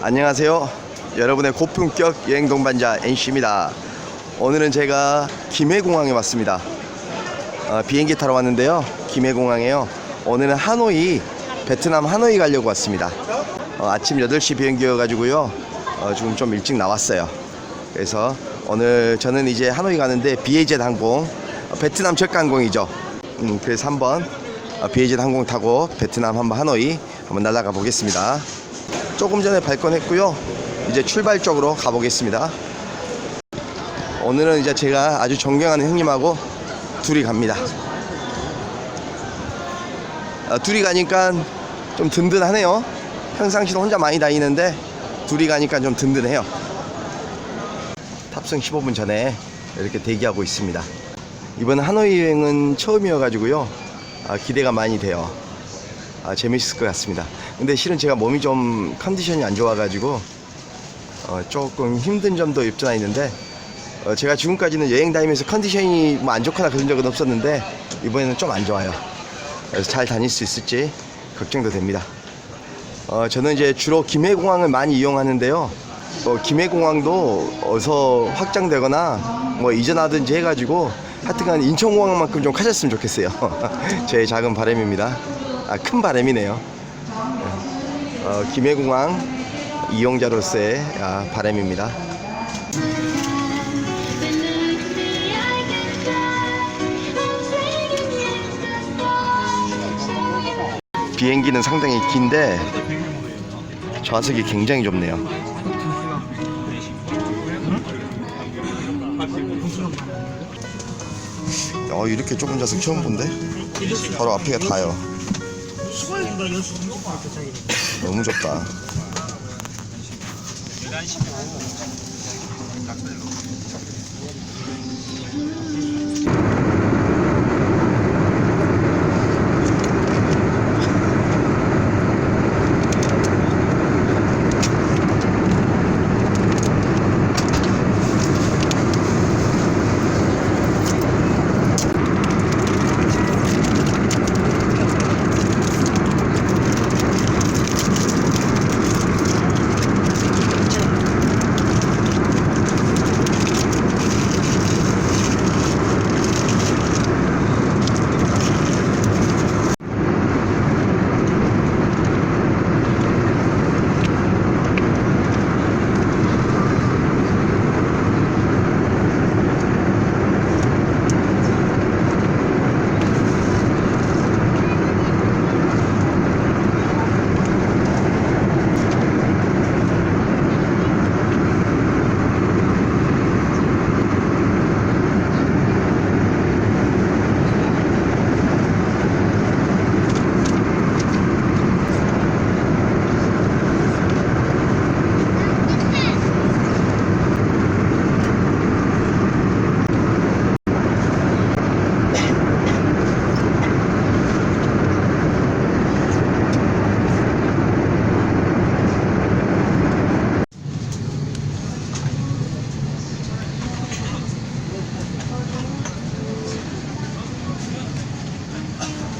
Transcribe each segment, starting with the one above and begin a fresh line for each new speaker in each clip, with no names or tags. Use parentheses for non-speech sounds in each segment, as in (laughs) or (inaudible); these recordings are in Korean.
안녕하세요. 여러분의 고품격 여행 동반자 NC입니다. 오늘은 제가 김해공항에 왔습니다. 어, 비행기 타러 왔는데요. 김해공항에요. 오늘은 하노이, 베트남 하노이 가려고 왔습니다. 어, 아침 8시 비행기여가지고요. 어, 지금 좀 일찍 나왔어요. 그래서 오늘 저는 이제 하노이 가는데 비에이젯 항공, 어, 베트남 저가항공이죠. 음, 그래서 한번 어, 비에이젯 항공 타고 베트남 한번 하노이 한번 날아가 보겠습니다. 조금 전에 발권했고요. 이제 출발 쪽으로 가보겠습니다. 오늘은 이제 제가 아주 존경하는 형님하고 둘이 갑니다. 아, 둘이 가니까 좀 든든하네요. 평상시는 혼자 많이 다니는데 둘이 가니까 좀 든든해요. 탑승 15분 전에 이렇게 대기하고 있습니다. 이번 하노이 여행은 처음이어가지고요. 아, 기대가 많이 돼요. 아, 재밌을 것 같습니다. 근데 실은 제가 몸이 좀 컨디션이 안 좋아가지고 어, 조금 힘든 점도 없잖아 있는데 어, 제가 지금까지는 여행 다니면서 컨디션이 뭐 안 좋거나 그런 적은 없었는데 이번에는 좀 안 좋아요. 그래서 잘 다닐 수 있을지 걱정도 됩니다. 어, 저는 이제 주로 김해공항을 많이 이용하는데요. 어, 김해공항도 어서 확장되거나 뭐 이전하든지 해가지고 하여튼간 인천공항만큼 좀 커졌으면 좋겠어요. (laughs) 제 작은 바람입니다. 아, 큰 바람이네요. 어, 김해공항 이용자로서의 아, 바람입니다. 비행기는 상당히 긴데 좌석이 굉장히 좁네요. 어 이렇게 좁은 좌석 처음 본데? 바로 앞에가 다요. 너무 좁다.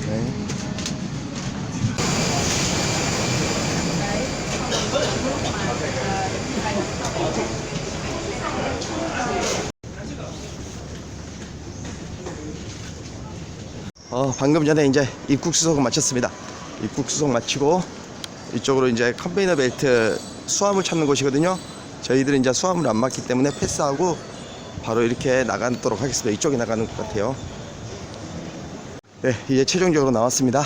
네. 어, 방금 전에 이제 입국 수속을 마쳤습니다. 입국 수속 마치고 이쪽으로 이제 컨베이너 벨트 수화물 찾는 곳이거든요. 저희들은 이제 수화물 안 맞기 때문에 패스하고 바로 이렇게 나가도록 하겠습니다. 이쪽에 나가는 것 같아요. 네, 이제 최종적으로 나왔습니다.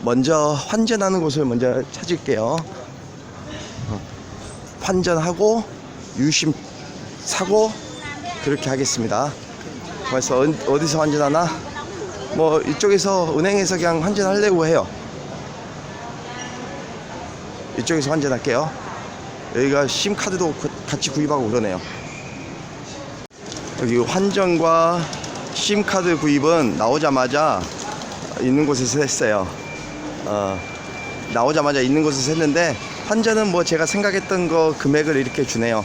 먼저 환전하는 곳을 먼저 찾을게요. 어, 환전하고 유심 사고 그렇게 하겠습니다. 그래서 어- 어디서 환전하나? 뭐 이쪽에서 은행에서 그냥 환전하려고 해요. 이쪽에서 환전할게요. 여기가 심 카드도 그- 같이 구입하고 그러네요. 여기 환전과 심 카드 구입은 나오자마자 있는 곳에서 했어요. 어, 나오자마자 있는 곳에서 했는데 환전은 뭐 제가 생각했던 거 금액을 이렇게 주네요.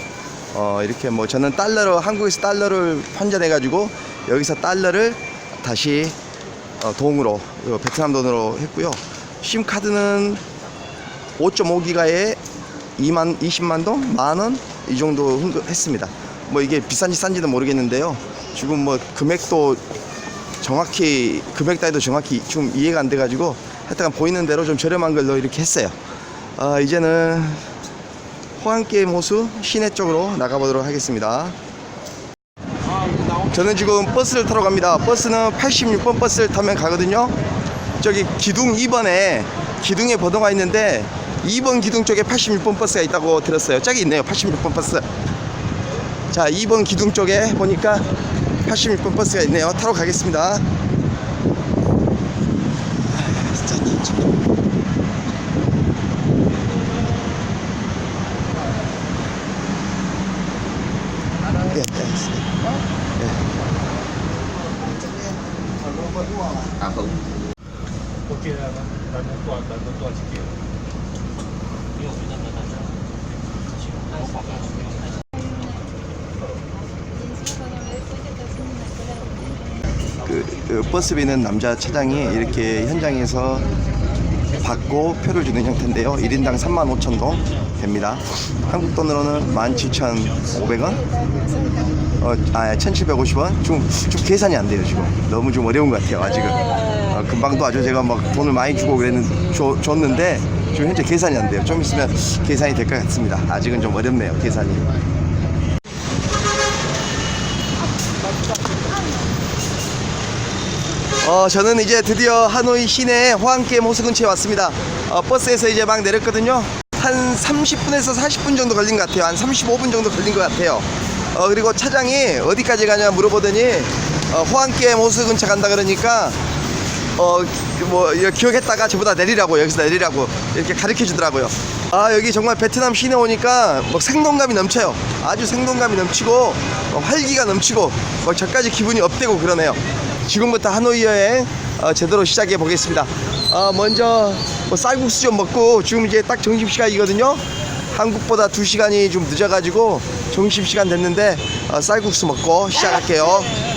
어, 이렇게 뭐 저는 달러로 한국에서 달러를 환전해 가지고 여기서 달러를 다시 어, 동으로 어, 베트남 돈으로 했고요. 심 카드는 5.5기가에 2만 20만 동, 만 원 이 정도 흥금했습니다. 뭐 이게 비싼지 싼지는 모르겠는데요. 지금 뭐 금액도 정확히 금액 따위도 정확히 좀 이해가 안 돼가지고 하여튼 보이는 대로 좀 저렴한 걸로 이렇게 했어요. 아 이제는 호안게임 호수 시내 쪽으로 나가보도록 하겠습니다. 저는 지금 버스를 타러 갑니다. 버스는 86번 버스를 타면 가거든요. 저기 기둥 2번에 기둥에 번호가 있는데 2번 기둥 쪽에 86번 버스가 있다고 들었어요. 저기 있네요. 86번 버스. 자, 2번 기둥 쪽에 보니까 86번 버스가 있네요. 타러 가겠습니다. 예, 예, 알겠습니다.
Tuần chỉ kiểu.
그, 그 버스비는 남자 차장이 이렇게 현장에서 받고 표를 주는 형태인데요. 1인당 3만 5천 동 됩니다. 한국 돈으로는 17,500원? 어, 아, 1,750원? 좀, 좀 계산이 안 돼요, 지금. 너무 좀 어려운 것 같아요, 아직은. 어, 금방도 아주 제가 막 돈을 많이 주고 그랬는, 줘, 줬는데, 지금 현재 계산이 안 돼요. 좀 있으면 계산이 될 것 같습니다. 아직은 좀 어렵네요, 계산이. 어, 저는 이제 드디어 하노이 시내 호안게임 호수 근처에 왔습니다. 어, 버스에서 이제 막 내렸거든요. 한 30분에서 40분 정도 걸린 것 같아요. 한 35분 정도 걸린 것 같아요. 어, 그리고 차장이 어디까지 가냐 물어보더니 어, 호안게임 호수 근처 간다 그러니까 어, 그뭐 이거 기억했다가 저보다 내리라고 여기서 내리라고 이렇게 가르쳐 주더라고요. 아 여기 정말 베트남 시내 오니까 뭐 생동감이 넘쳐요. 아주 생동감이 넘치고 어, 활기가 넘치고 뭐 저까지 기분이 업되고 그러네요. 지금부터 하노이 여행 어, 제대로 시작해 보겠습니다. 어, 먼저 뭐 쌀국수 좀 먹고 지금 이제 딱 점심 시간이거든요. 한국보다 2시간이 좀 늦어가지고 점심시간 됐는데 어, 쌀국수 먹고 시작할게요.